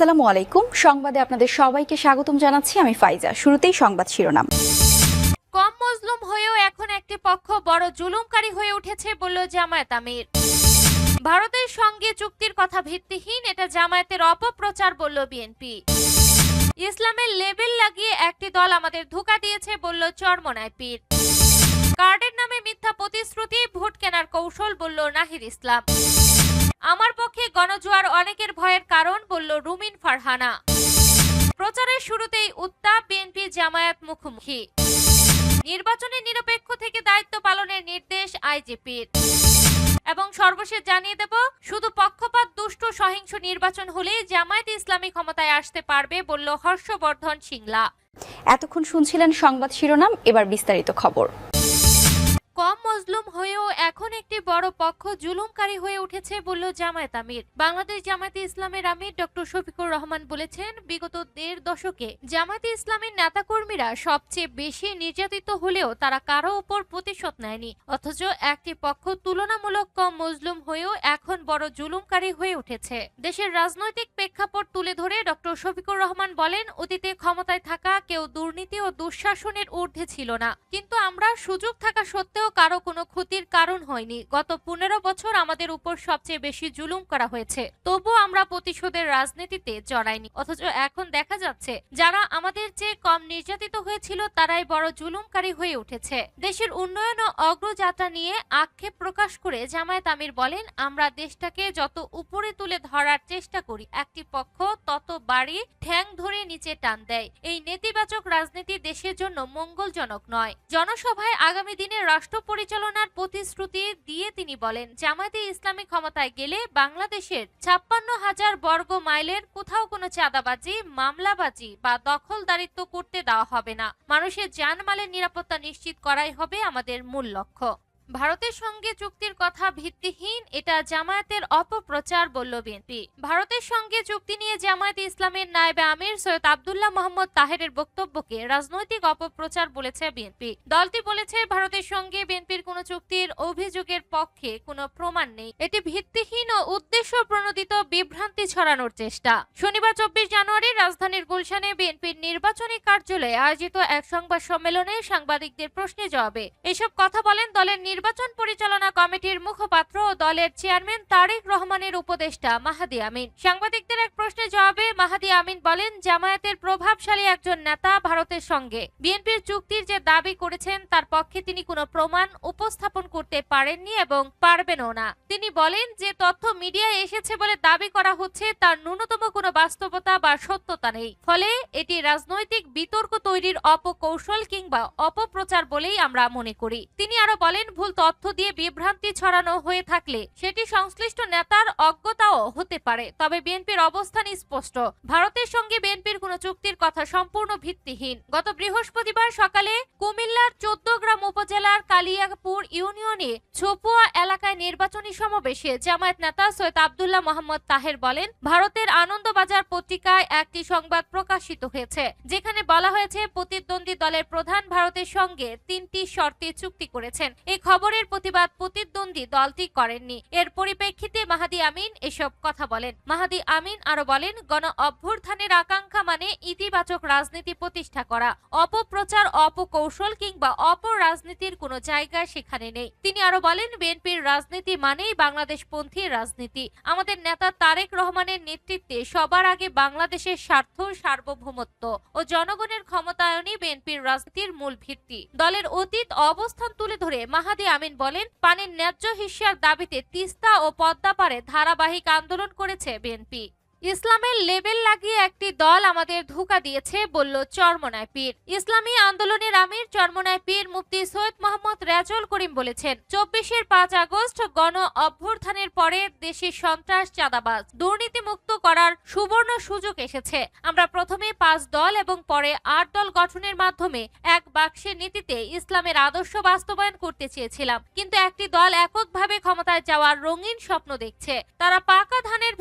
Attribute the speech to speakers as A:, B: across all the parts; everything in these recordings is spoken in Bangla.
A: আসসালামু আলাইকুম। সংবাদে আপনাদের সবাইকে স্বাগতম জানাচ্ছি আমি ফাইজা। শুরুতেই সংবাদ শিরোনাম।
B: কম মজলুম হয়েও এখন একটি পক্ষ বড় জুলুমকারী হয়ে উঠেছে বলল জামায়াত আমির। ভারতের সঙ্গে চুক্তির কথা ভিত্তিহীন, এটা জামায়াতের অপপ্রচার বলল বিএনপি। ইসলামের লেবেল লাগিয়ে একটি দল আমাদের ধোকা দিয়েছে বলল চরমনায় পীর। কার্ডের নামে মিথ্যা প্রতিশ্রুতি, ভোট কেনার কৌশল বলল নাহিদ ইসলাম। আমার পক্ষে গণজোয়ার অনেকের ভয়ের কারণ বলল রুমিন ফারহানা। প্রচারের শুরুতেই উত্তাপ বিএনপি জামায়াত মুখোমুখি। নির্বাচনে নিরপেক্ষ থেকে দায়িত্ব পালনের নির্দেশ আইজিপির। এবং সর্বশেষ জানিয়ে দেব, শুধু পক্ষপাত, দুষ্ট, সহিংস নির্বাচন হলেই জামায়াত ইসলামী ক্ষমতায় আসতে পারবে বলল হর্ষবর্ধন সিংলা।
A: এতক্ষণ শুনছিলেন সংবাদ শিরোনাম, এবার বিস্তারিত খবর।
B: কম মজলুম হয়েও এখন একটি বড় পক্ষ জুলুমকারী হয়ে উঠেছে বলল জামায়াত আমির। বাংলাদেশ জামায়াতে ইসলামের আমির ডক্টর শফিকুর রহমান বলেছেন, বিগত দেড় দশকে জামায়াতে ইসলামের নেতাকর্মীরা সবচেয়ে বেশি নির্যাতিত হলেও তারা কারও উপর প্রতিশোধ নেয়নি। অথচ একটি পক্ষ তুলনামূলক কম মজলুম হয়েও এখন বড় জুলুমকারী হয়ে উঠেছে। দেশের রাজনৈতিক প্রেক্ষাপট তুলে ধরে ডক্টর শফিকুর রহমান বলেন, অতীতে ক্ষমতায় থাকা কেউ দুর্নীতি ও দুঃশাসনের ঊর্ধ্বে ছিল না। কিন্তু আমরা সুযোগ থাকা সত্ত্বেও কারও কোনো ক্ষতির কারণ হয়নি। গত পনেরো বছর আমাদের উপর সবচেয়ে বেশি জুলুম করা হয়েছে। তবু আমরা প্রতিশোধের রাজনীতিতে জড়াইনি। অথচ এখন দেখা যাচ্ছে, যারা আমাদের চেয়ে কম নির্যাতিত হয়েছিল, তারাই বড় জুলুমকারী হয়ে উঠেছে। দেশের উন্নয়ন ও অগ্রযাত্রা নিয়ে আক্ষেপ প্রকাশ করে জামায়াত আমির বলেন, আমরা দেশটাকে যত উপরে তুলে ধরার চেষ্টা করি, একটি পক্ষ তত বাড়ি ঠ্যাং ধরে নিচে টান দেয়। এই নেতিবাচক রাজনীতি দেশের জন্য মঙ্গলজনক নয়। জনসভায় আগামী দিনে রাষ্ট্র পরিচালনার প্রতিশ্রুতি দিয়ে তিনি বলেন, জামায়াতে ইসলামী ক্ষমতায় গেলে বাংলাদেশের ছাপ্পান্ন হাজার বর্গ মাইলের কোথাও কোনো চাঁদাবাজি, মামলাবাজি বা দখলদারিত্ব করতে দেওয়া হবে না। মানুষের জানমালের নিরাপত্তা নিশ্চিত করাই হবে আমাদের মূল লক্ষ্য। ভারতের সঙ্গে চুক্তির কথা ভিত্তিহীন, এটা জামায়াতের অপপ্রচার, বলল বিএনপি। ভারতের সঙ্গে চুক্তি নিয়ে জামায়াত ইসলামের নায়েবে আমির সৈয়দ আবদুল্লাহ মোহাম্মদ তাহেরের বক্তব্যকে রাজনৈতিক অপপ্রচার বলেছে বিএনপি। দলটি বলেছে, ভারতের সঙ্গে বিএনপির কোনো চুক্তির অভিযোগের পক্ষে কোনো প্রমাণ নেই। এটি ভিত্তিহীন ও উদ্দেশ্য প্রণোদিত বিভ্রান্তি ছড়ানোর চেষ্টা। শনিবার চব্বিশ জানুয়ারি রাজধানীর গুলশানে বিএনপির নির্বাচনী কার্যালয়ে আয়োজিত এক সংবাদ সম্মেলনে সাংবাদিকদের প্রশ্নে জবাবে এসব কথা বলেন দলের নির্বাচন পরিচালনা কমিটির মুখপাত্র ও দলের চেয়ারম্যান তারেক রহমানের উপদেষ্টা মাহাদি আমিন। সাংবাদিকদের এক প্রশ্নের জবাবে মাহাদি আমিন বলেন, জামায়াতের প্রভাবশালী একজন নেতা ভারতের সঙ্গে। বিএনপির চুক্তির যে দাবি করেছেন, তার পক্ষে তিনি কোনো প্রমাণ উপস্থাপন করতে পারেননি এবং পারবেনও না। তিনি বলেন, যে তথ্য মিডিয়ায় এসেছে বলে দাবি করা হচ্ছে, তার ন্যূনতম কোনো বাস্তবতা বা সত্যতা নেই। ফলে এটি রাজনৈতিক বিতর্ক তৈরির অপকৌশল কিংবা অপপ্রচার বলেই আমরা মনে করি। তিনি আরও বলেন, ভুল তথ্য দিয়ে বিভ্রান্তি ছড়ানো হয়ে থাকলে সেটি সংশ্লিষ্ট নেতার অজ্ঞতাও হতে পারে। তবে বিএনপির অবস্থান স্পষ্ট। ভারতের সঙ্গে বিএনপির কোনো চুক্তির কথা সম্পূর্ণ ভিত্তিহীন। গত বৃহস্পতিবার সকালে কুমিল্লার চোদ্দগ্রাম উপজেলার কালিয়াপুর ইউনিয়নে ছপুয়া এলাকায় নির্বাচনী সমাবেশে জামায়াত নেতা সৈয়দ আবদুল্লাহ মোহাম্মদ তাহের বলেন, ভারতের আনন্দবাজার পত্রিকায় একটি সংবাদ প্রকাশিত হয়েছে, যেখানে বলা হয়েছে, প্রতিদ্বন্দ্বী দলের প্রধান ভারতের সঙ্গে তিনটি শর্তে চুক্তি করেছেন। এই খবরের প্রতিবাদ প্রতিদ্বন্দ্বী দলটি করেননি। এর পরিপ্রেক্ষিতে মাহাদি আমিন এসব কথা বলেন। মাহাদি আমিন আরও বলেন, গণ অভ্যুত্থানের আকাঙ্ক্ষা মানে ইতিবাচক রাজনীতি প্রতিষ্ঠা করা, অপপ্রচার, অপকৌশল কিংবা অপর রাজনীতির কোনো জায়গা সেখানে নেই। তিনি আরও বলেন, বিএনপির রাজনীতি মানেই বাংলাদেশপন্থী রাজনীতি। আমাদের নেতা তারেক রহমানের নেতৃত্বে সবার আগে বাংলাদেশের স্বার্থ, সার্বভৌমত্ব ও জনগণের ক্ষমতায়নই বিএনপির রাজনীতির মূল ভিত্তি। দলের অতীত অবস্থান তুলে ধরে মাহাদি আমিন বলেন পানির ন্যায্য হিসিয়ার দাবিতে তিস্তা ও পদ্মা পারে ধারাবাহিক আন্দোলন করেছে বিএনপি। ইসলামের লেবেল লাগিয়ে একটি দল আমাদের ধোকা দিয়েছে, বলল চরমনায় পীর। ইসলামী আন্দোলনের আমির চরমনায় পীর মুফতি সৈয়দ মোহাম্মদ রেজল করিম বলেছেন, চব্বিশের পাঁচ আগস্ট গণ অভ্যুত্থানের পরে দেশের সন্ত্রাস, চাঁদাবাজ দুর্নীতি মুক্ত করার সুবর্ণ সুযোগ এসেছে। আমরা প্রথমে পাঁচ দল এবং পরে আট দল গঠনের মাধ্যমে এক বাক্সের নীতিতে ইসলামের আদর্শ বাস্তবায়ন করতে চেয়েছিলাম। কিন্তু একটি দল এককভাবে ক্ষমতায় যাওয়ার রঙিন স্বপ্ন দেখছে। তারা পাকা ধানের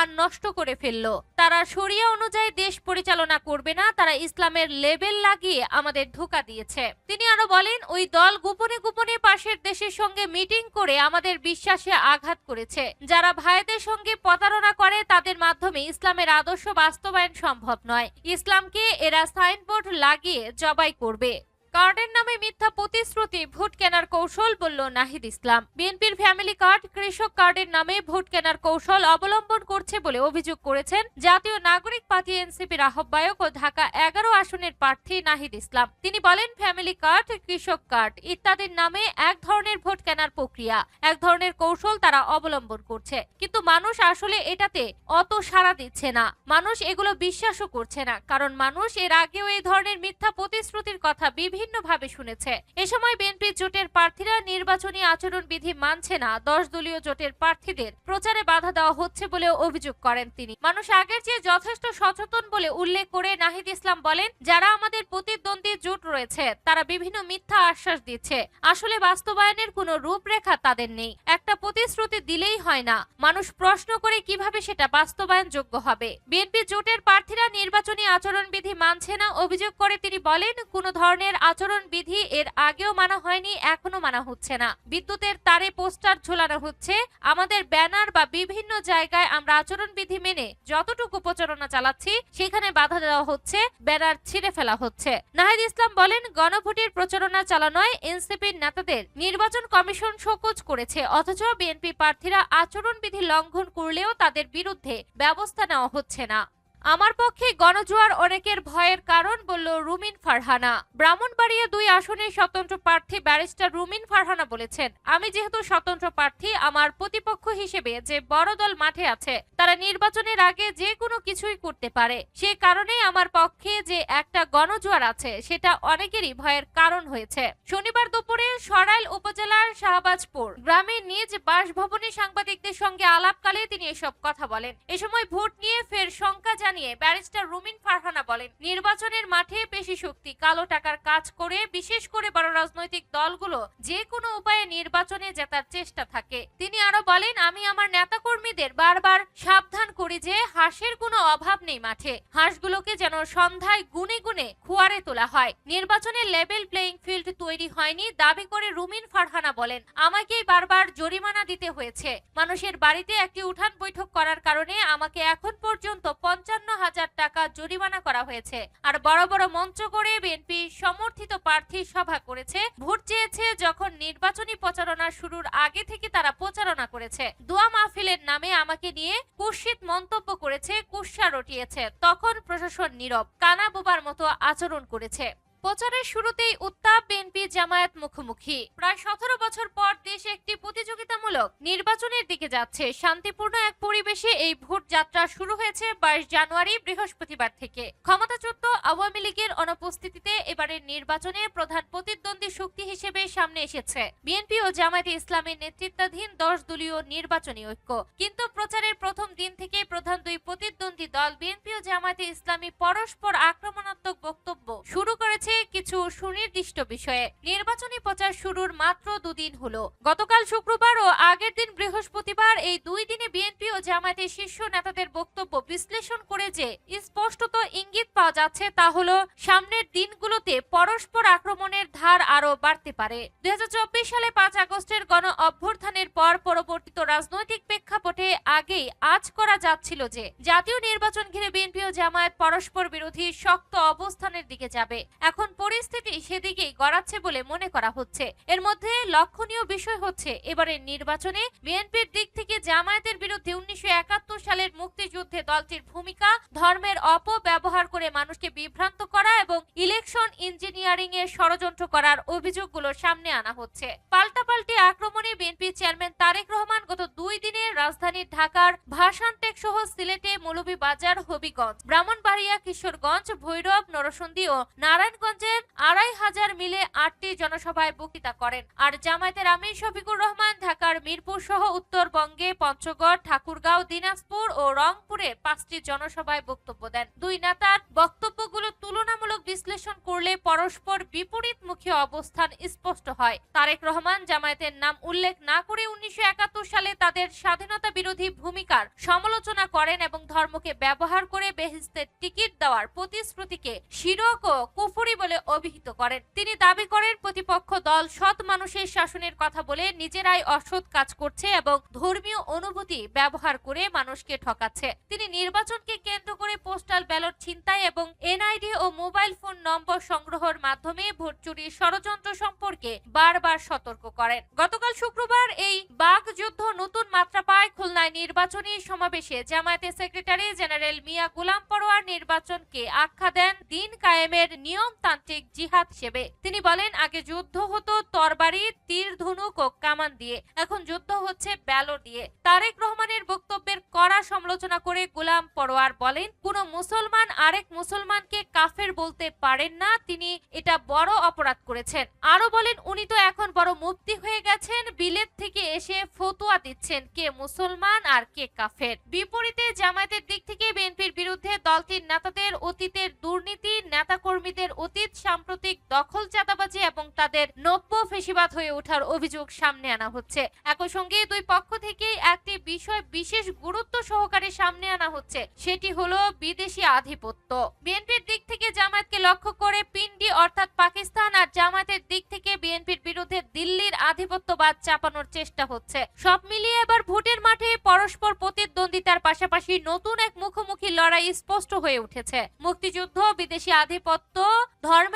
B: ভেতর ধান নষ্ট করে ফেলল। তারা শরিয়া অনুযায়ী দেশ পরিচালনা করবে না, তারা ইসলামের লেবেল লাগিয়ে আমাদের ধোকা দিয়েছে। তিনি আরও বলেন, ওই দল গোপনে গোপনে পাশের দেশের সঙ্গে মিটিং করে আমাদের বিশ্বাসে আঘাত করেছে। যারা ভাইদের সঙ্গে প্রতারণা করে, তাদের মাধ্যমে ইসলামের আদর্শ বাস্তবায়ন সম্ভব নয়। ইসলামকে এরা সাইনবোর্ড লাগিয়ে জবাই করবে। কার্ডের নামে মিথ্যা প্রতিশ্রুতি, ভোট কেনার কৌশল বলল নাহিদ ইসলাম। বিএনপির ফ্যামিলি কার্ড, কৃষক কার্ডের নামে ভোট কেনার কৌশল অবলম্বন করছে বলে অভিযোগ করেছেন জাতীয় নাগরিক পার্টি এনসিপির আহ্বায়ক ও ঢাকা এগারো আসনের প্রার্থী নাহিদ ইসলাম। তিনি বলেন, ফ্যামিলি কার্ড, কৃষক কার্ড ইত্যাদির নামে এক ধরনের ভোট কেনার প্রক্রিয়া, এক ধরনের কৌশল তারা অবলম্বন করছে। কিন্তু মানুষ আসলে এটাতে অত সাড়া দিচ্ছে না। মানুষ এগুলো বিশ্বাসও করছে না, কারণ মানুষ এর আগেও এই ধরনের মিথ্যা প্রতিশ্রুতির কথা বিভিন্নভাবে শুনেছে। এ সময় বিএনপি জোটের প্রার্থীরা নির্বাচনী আচরণ বিধি মানছে না। দশ দলীয় জোটের প্রার্থীদের প্রচারে বাধা দেওয়া হচ্ছে বলে অভিযোগ করেন তিনি। মানুষ আগের চেয়ে যথেষ্ট সচেতন বলে উল্লেখ করে নাহিদ ইসলাম বলেন, যারা আমাদের প্রতিদ্বন্দ্বী জোট রয়েছে, তারা বিভিন্ন মিথ্যা আশ্বাস দিচ্ছে। আসলে বাস্তবায়নের কোনো রূপরেখা তাদের নেই। একটা প্রতিশ্রুতি দিলেই হয় না। মানুষ প্রশ্ন করে কীভাবে সেটা বাস্তবায়ন যোগ্য হবে। বিএনপি জোটের প্রার্থীরা নির্বাচনী আচরণ বিধি মানছে না, অভিযোগ করে তিনি বলেন, কোন ধরনের আচরণ বিধি এর আগেও মানা হয়নি এখনও মানা হচ্ছে না। বিদ্যুতের তারে পোস্টার ঝোলানো হচ্ছে। আমাদের ব্যানার বা বিভিন্ন জায়গায় আমরা আচরণ বিধি মেনে যতটুকু প্রচারণা চালাচ্ছি, সেখানে বাধা দেওয়া হচ্ছে, ব্যানার ছিঁড়ে ফেলা হচ্ছে। নাহিদ ইসলাম বলেন, গণভোটের প্রচারণা চালানোয় এনসিপির নেতাদের নির্বাচন কমিশন শোকজ করেছে, অথচ বিএনপি প্রার্থীরা আচরণ বিধি লঙ্ঘন করলেও তাদের বিরুদ্ধে ব্যবস্থা নেওয়া হচ্ছে না। আমার পক্ষে গণজোয়ার অনেকের ভয়ের কারণ বলল রুমিন ফারহানা। ব্রাহ্মণবাড়িয়া দুই আসনের স্বতন্ত্র প্রার্থী ব্যারিস্টার রুমিন ফারহানা বলেছেন, আমি যেহেতু স্বতন্ত্র প্রার্থী, আমার প্রতিপক্ষ হিসেবে যে বড় দল মাঠে আছে, তারা নির্বাচনের আগে যে কোনো কিছুই করতে পারে। সে কারণে আমার পক্ষে যে একটা গণজোয়ার আছে, সেটা অনেকেরই ভয়ের কারণ হয়েছে। শনিবার দুপুরে সরাইল উপজেলার শাহবাজপুর গ্রামে নিজ বাসভবনে সাংবাদিকদের সঙ্গে আলাপকালে তিনি এসব কথা বলেন। এ সময় ভোট নিয়ে ফের শঙ্কা জানিয়ে ব্যারিস্টার রুমিন ফারহানা বলেন, নির্বাচনের মাঠে পেশি শক্তি, কালো টাকার কাজ করে বিশেষ করে বড় রাজনৈতিক দলগুলো যে কোনো উপায়ে নির্বাচনে জেতার চেষ্টা থাকে। তিনি আরও বলেন, আমি আমার নেতাকর্মীদের বারবার সাবধান করি যে হাঁসের কোনো অভাব নেই মাঠে। হাঁসগুলোকে যেন সন্ধ্যায় গুনে গুনে খুয়ারে তোলা হয়। নির্বাচনের লেভেল প্লেইং ফিল্ড তৈরি হয়নি, দাবি করে রুমিন ফারহানা বলেন, আমাকেই বারবার জরিমানা দিতে হয়েছে। মানুষের বাড়িতে একটি উঠান বৈঠক করার কারণে আমাকে এখন পর্যন্ত পঞ্চান্ন হাজার টাকা জরিমানা করা হয়েছে। আর বড় বড় মঞ্চ করে বিএনপি সমর্থিত প্রার্থী সভা করেছে। ভোট চেয়েছে যখন নির্বাচনী প্রচারণা শুরুর আগে থেকে তারা প্রচারণা করেছে। দোয়া মাহফিলের নামে আমাকে নিয়ে কুৎসিত মন্তব্য করেছে, কুৎসা রটিয়েছে। তখন প্রশাসন নীরব, কানা বোবার মতো আচরণ করেছে। প্রচারের শুরুতেই উত্তাপ বিএনপি জামায়াত মুখোমুখি। প্রায় সতেরো বছর পর দেশ একটি প্রতিযোগিতামূলক নির্বাচনের দিকে যাচ্ছে। শান্তিপূর্ণ এক পরিবেশে এই ভোট যাত্রা শুরু হয়েছে বাইশ জানুয়ারি বৃহস্পতিবার থেকে। ক্ষমতাচ্যুত আওয়ামী লীগের অনুপস্থিতিতে এবারের নির্বাচনে প্রধান প্রতিদ্বন্দ্বী শক্তি হিসেবে সামনে এসেছে। বিএনপি ও জামায়াতে ইসলামের নেতৃত্বাধীন দশ দলীয় নির্বাচনী ঐক্য। কিন্তু প্রচারের প্রথম দিন থেকে প্রধান দুই প্রতিদ্বন্দ্বী দল বিএনপি ও জামায়াতে ইসলামী পরস্পর আক্রমণাত্মক বক্তব্য শুরু করেছে কিছু সুনির্দিষ্ট বিষয়ে। নির্বাচনী প্রচার শুরুর মাত্র দুদিন হলো। গতকাল শুক্রবার ও আগের দিন বৃহস্পতিবার এই দুই দিনে বিএনপি ও জামায়াতের শীর্ষ নেতাদের বক্তব্য বিশ্লেষণ করে যে স্পষ্টত ইঙ্গিত পাওয়া যাচ্ছে তা হলো, সামনের দিনগুলোতে পরস্পর আক্রমণের ধার আরও বাড়তে পারে। দুই হাজার চব্বিশ সালে পাঁচ আগস্টের গণ অভ্যুত্থানের পর পরবর্তীত রাজনৈতিক প্রেক্ষাপটে আগেই আজ করা যাচ্ছিল যে জাতীয় নির্বাচন ঘিরে বিএনপি ও জামায়াত পরস্পর বিরোধী শক্ত অবস্থানের দিকে যাবে। এখন পরিস্থিতি সেদিকেই গড়াচ্ছে বলে মনে করা হচ্ছে। এর মধ্যে লক্ষণীয় বিষয় হচ্ছে, এবারের নির্বাচনে বিএনপির দিক থেকে জামায়াতের বিরুদ্ধে উনিশশো একাত্তর সালের মুক্তিযুদ্ধে দলটির ভূমিকা, ধর্মের অপব্যবহার করে মানুষকে বিভ্রান্ত করা এবং ইলেকশন ইঞ্জিনিয়ারিং এর ষড়যন্ত্র করার অভিযোগগুলো সামনে আনা হচ্ছে। পাল্টাপাল্টি আক্রমণে বিএনপি চেয়ারম্যান তারেক রহমান গত দুই দিনে রাজধানী ঢাকার ভাসানটেক সহ সিলেটে মৌলভীবাজার, হবিগঞ্জ, ব্রাহ্মণবাড়িয়া, কিশোরগঞ্জ, ভৈরব নরসন্দী ও নারায়ণগঞ্জ গোপালগঞ্জের আড়াই হাজার মিলে আটটি জনসভায় বক্তৃতা করেন। আর জামায়াতের আমির শফিকুর রহমান ঢাকার মিরপুর সহ উত্তরবঙ্গে পঞ্চগড়, ঠাকুরগাঁও, দিনাজপুর ও রংপুরে পাঁচটি জনসভায় বক্তব্য দেন। দুই নেতার বক্তব্যগুলো তুলনামূলক বিশ্লেষণ করলে পরস্পর বিপরীতমুখী অবস্থান স্পষ্ট হয়। তারেক রহমান জামায়াতের নাম উল্লেখ না করে উনিশশো একাত্তর সালে তাদের স্বাধীনতা বিরোধী ভূমিকার সমালোচনা করেন এবং ধর্মকে ব্যবহার করে বেহেস্তের টিকিট দেওয়ার প্রতিশ্রুতিকে শিরক ও কুফুরি বলে অভিহিত করেন। তিনি দাবি করেন, প্রতিপক্ষ দল সৎ মানুষের শাসনের কথা বলে নিজেরাই অসৎ কাজ করছে এবং ধর্মীয় অনুভূতি ব্যবহার করে মানুষকে ঠকাচ্ছে। তিনি নির্বাচনকে কেন্দ্র করে পোস্টাল ব্যালট ছিনতাই এবং এনআইডি ও মোবাইল ফোন নম্বর সংগ্রহের মাধ্যমে ভোট চুরির ষড়যন্ত্র সম্পর্কে বারবার সতর্ক করেন। গতকাল শুক্রবার এই বাঘ যুদ্ধ নতুন মাত্রা পায় খুলনায় নির্বাচনী সমাবেশে। জামায়াতের সেক্রেটারি জেনারেল মিয়া গুলাম পরোয়ার নির্বাচনকে আখ্যা দেন দিন কায়েমের নিয়মতান্ত্রিক জিহাদ হিসেবে। তিনি বলেন, আগে যুদ্ধ হতো তরবারি, তীর, ধনুক ও কামান দিয়ে। এখন যুদ্ধ হচ্ছে ব্যালট দিয়ে। তারেক রহমানের বক্তব্যের কড়া সমালোচনা করে গুলাম পরোয়ার বলেন, কোন মুসলমান আরেক মুসলমানকে কাফের বলতে পারেন না, তিনি এটা বড় অপরাধ করেছেন। আরও বলেন, উনি তো এখন বড় মুফতি হয়ে গেছেন, বিলেত থেকে এসে ফতোয়া দিচ্ছেন কে মুসলমান আর কে কাফের। বিপরীতে জামায়াতের দিক থেকে বিএনপির বিরুদ্ধে দলটির নেতাদের অতীতের দুর্নীতি, নেতাকর্মীদের অতীত, সাম্প্রতিক দখল চাঁদাবাজি এবং তাদের নব্য ফেসিবাদ হয়ে ওঠার অভিযোগ সামনে আনা হচ্ছে। একই সঙ্গে দুই পক্ষ থেকেই একটি বিষয় বিশেষ গুরুত্ব সহকারে সামনে আনা হচ্ছে, সেটি হলো বিদেশি আধিপত্য। বিএনপির দিক থেকে জামায়াতকে লক্ষ্য করে পিন্ডি অর্থাৎ পাকিস্তান আর জামায়াতের দিক থেকে বিএনপির বিরুদ্ধে দিল্লির আধিপত্যবাদ চাপানোর চেষ্টা হচ্ছে। সব মিলিয়ে এবার ভোটের মাঠে পরস্পর প্রতিদ্বন্দ্বিতার পাশাপাশি নতুন এক মুখোমুখি লড়াই স্পষ্ট হয়ে উঠেছে। মুক্তিযুদ্ধ, বিদেশি আধিপত্য ব্যবহার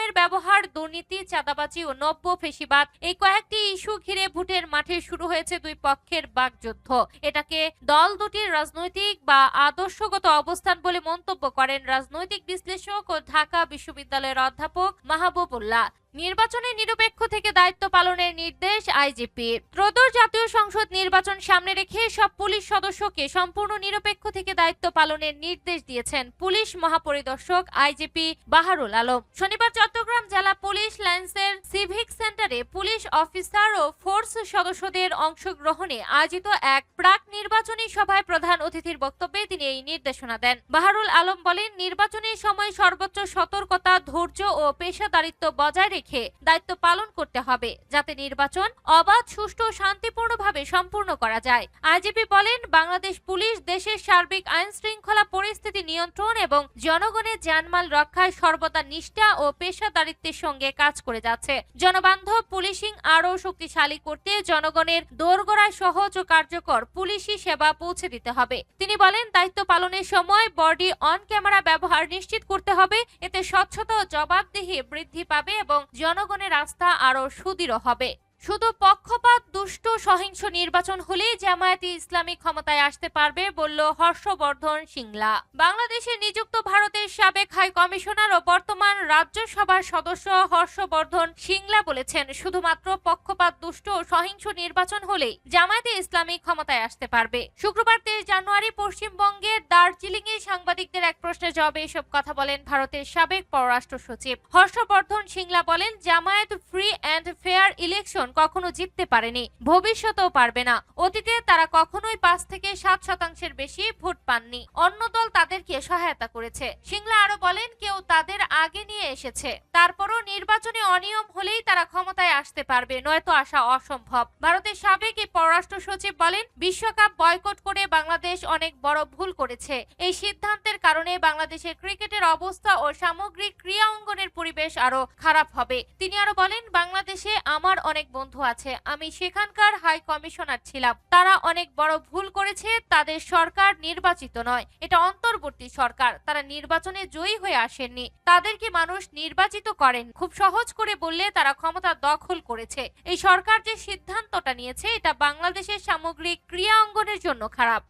B: দুর্নীতি, চাঁদাবাজি ও নব্য ফেসিবাদ এই কয়েকটি ইস্যু ঘিরে ভোটের মাঠে শুরু হয়েছে দুই পক্ষের বাকযুদ্ধ। এটাকে দল দুটির রাজনৈতিক বা আদর্শগত অবস্থান বলে মন্তব্য করেন রাজনৈতিক বিশ্লেষক ও ঢাকা বিশ্ববিদ্যালয়ের অধ্যাপক মাহবুবুল্লাহ। নির্বাচনে নিরপেক্ষ থেকে দায়িত্ব পালনের নির্দেশ আইজিপি। ত্রয়োদশ জাতীয় সংসদ নির্বাচন সামনে রেখে সব পুলিশ সদস্যকে সম্পূর্ণ নিরপেক্ষ থেকে দায়িত্ব পালনের নির্দেশ দিয়েছেন পুলিশ মহাপরিদর্শক আইজিপি বাহারুল আলম। শনিবার চট্টগ্রাম জেলা পুলিশ লাইন্সের সিভিক সেন্টারে পুলিশ অফিসার ও ফোর্স সদস্যদের অংশগ্রহণে আয়োজিত এক প্রাক নির্বাচনী সভায় প্রধান অতিথির বক্তব্যে তিনি এই নির্দেশনা দেন। বাহারুল আলম বলেন নির্বাচনের সময় সর্বোচ্চ সতর্কতা, ধৈর্য ও পেশাদারিত্ব বজায় রেখে দায়িত্ব পালন করতে হবে, যাতে নির্বাচন অবাধ, সুষ্ঠু, শান্তিপূর্ণভাবে সম্পূর্ণ করা যায়। আইজিপি বলেন, বাংলাদেশ পুলিশ দেশের সার্বিক আইন শৃঙ্খলা পরিস্থিতি নিয়ন্ত্রণ এবং জনগণের জানমাল রক্ষায় সর্বদা নিষ্ঠা ও পেশাদারিত্বের সঙ্গে কাজ করে যাচ্ছে। জনবান্ধব পুলিশিং আরও শক্তিশালী করতে জনগণের দোরগোড়ায় সহজ ও কার্যকর পুলিশি সেবা পৌঁছে দিতে হবে। তিনি বলেন, দায়িত্ব পালনের সময় বডি অন ক্যামেরা ব্যবহার নিশ্চিত করতে হবে। এতে স্বচ্ছতা ও জবাবদিহি বৃদ্ধি পাবে এবং জনগণের আস্থা আরও সুদৃঢ় হবে। শুধু পক্ষপাত দুষ্ট সহিংস নির্বাচন হলেই জামায়াতি ইসলামী ক্ষমতায় আসতে পারবে বলল হর্ষবর্ধন সিংলা। বাংলাদেশে নিযুক্ত ভারতের সাবেক হাই কমিশনার ও বর্তমান রাজ্যসভার সদস্য হর্ষবর্ধন সিংলা বলেছেন, শুধুমাত্র পক্ষপাত, দুষ্ট ও সহিংস নির্বাচন হলেই জামায়াতে ইসলামী ক্ষমতায় আসতে পারবে। শুক্রবার তেইশ জানুয়ারি পশ্চিমবঙ্গের দার্জিলিং এ সাংবাদিকদের এক প্রশ্নের জবাবে এসব কথা বলেন ভারতের সাবেক পররাষ্ট্র সচিব। হর্ষবর্ধন সিংলা বলেন, Jamaat free and fair election কখনো জিততে পারেনি। ভবিষ্যতেও পারবে না। অতীতে তারা কখনোই পাঁচ থেকে সাত শতাংশের বেশি ভোট পাননি। অন্য দল তাদেরকে সহায়তা করেছে। সিংলা আরও বলেন, কেউ তাদের আগে নিয়ে এসেছে। তারপরও নির্বাচনে অনিয়ম হলেই তারা ক্ষমতায় আসতে পারবে, নয়তো আসা অসম্ভব। ভারতের সাবেক পররাষ্ট্র সচিব বলেন, বিশ্বকাপ বয়কট করে বাংলাদেশ অনেক বড় ভুল করেছে। এই সিদ্ধান্তের কারণে বাংলাদেশের ক্রিকেটের অবস্থা ও সামগ্রিক ক্রীড়া অঙ্গনের পরিবেশ আরও খারাপ হবে। তিনি আরও বলেন, বাংলাদেশে আমার অনেক বন্ধু আছে, আমি সেখানকার হাই কমিশনার ছিলাম। তারা অনেক বড় ভুল করেছে, তাদের সরকার নির্বাচিত নয়। এটা অন্তর্বর্তী সরকার, তারা নির্বাচনে জয়ী হয়ে আসেননি। তাদেরকে মানুষ নির্বাচিত করেন। খুব সহজ করে বললে তারা ক্ষমতা দখল করেছে। এই সরকার যে সিদ্ধান্তটা নিয়েছে, এটা বাংলাদেশের সামগ্রিক ক্রিয়া অঙ্গনের জন্য খারাপ।